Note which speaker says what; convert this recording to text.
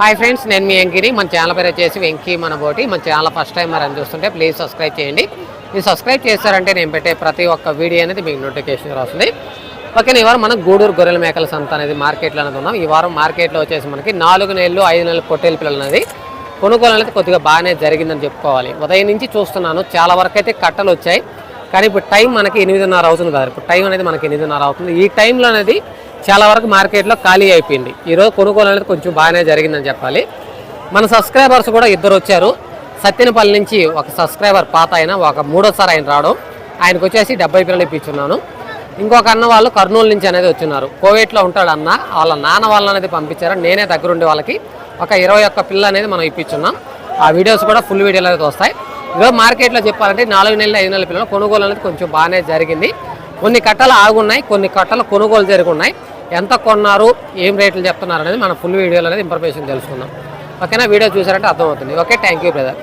Speaker 1: Hi friends నేను మీ ఎంకిని మన channel పేరు వచ్చేసి వెంకీ మన బోటి మన ఛానల్ ఫస్ట్ టైం మరి అని చూస్తుంటే ప్లీజ్ సబ్స్క్రైబ్ చేయండి. మీరు సబ్స్క్రైబ్ చేశారంటే నేను పెట్టే ప్రతి ఒక్క వీడియో అనేది మీకు నోటిఫికేషన్ వస్తుంది ఓకే ఈ వారం మనం గూడూరు గొర్రెల మేకల సంత అనేది మార్కెట్లో అనేది ఉన్నాం. ఈ వారం మార్కెట్లో వచ్చేసి మనకి నాలుగు నెలలు ఐదు నెలలు పొట్టేలు పిల్లలు అనేది కొనుగోలు అనేది కొద్దిగా బాగానే జరిగిందని చెప్పుకోవాలి. ఉదయం నుంచి చూస్తున్నాను చాలా వరకు అయితే కట్టలు వచ్చాయి. కానీ ఇప్పుడు టైం మనకి ఎనిమిదిన్నర అవుతుంది కదా. ఇప్పుడు టైం అనేది మనకి ఎనిమిదిన్నర అవుతుంది. ఈ టైంలో అనేది చాలా వరకు మార్కెట్లో ఖాళీ అయిపోయింది. ఈరోజు కొనుగోలు అనేది కొంచెం బాగానే జరిగిందని చెప్పాలి. మన సబ్స్క్రైబర్స్ కూడా ఇద్దరు వచ్చారు. సత్యనపల్లి నుంచి ఒక సబ్స్క్రైబర్ పాత ఆయన ఒక మూడోసారి ఆయన రావడం. ఆయనకు వచ్చేసి డెబ్బై పిల్లలు ఇప్పించున్నాను. ఇంకొక అన్న వాళ్ళు కర్నూలు నుంచి అనేది వచ్చినారు. కోవిడ్లో ఉంటాడు అన్న వాళ్ళ నాన్న వాళ్ళని అనేది పంపించారు. నేనే దగ్గరుండి వాళ్ళకి ఒక ఇరవై ఒక్క పిల్ల అనేది మనం ఇప్పించున్నాం. ఆ వీడియోస్ కూడా ఫుల్ వీడియోలు అనేది వస్తాయి. ఈరోజు మార్కెట్లో చెప్పాలంటే నాలుగు నెలలు ఐదు నెలల పిల్లలు కొనుగోలు అనేది కొంచెం బాగానే జరిగింది. కొన్ని కట్టలు ఆగున్నాయి కొన్ని కట్టలు కొనుగోలు జరుగున్నాయి. ఎంత కొన్నారు ఏం రేట్లు చెప్తున్నారు అనేది మనం ఫుల్ వీడియోలో అనేది ఇన్ఫర్మేషన్ తెలుసుకుందాం. ఓకేనా? వీడియో చూసారంటే అర్థమవుతుంది. Okay thank you brother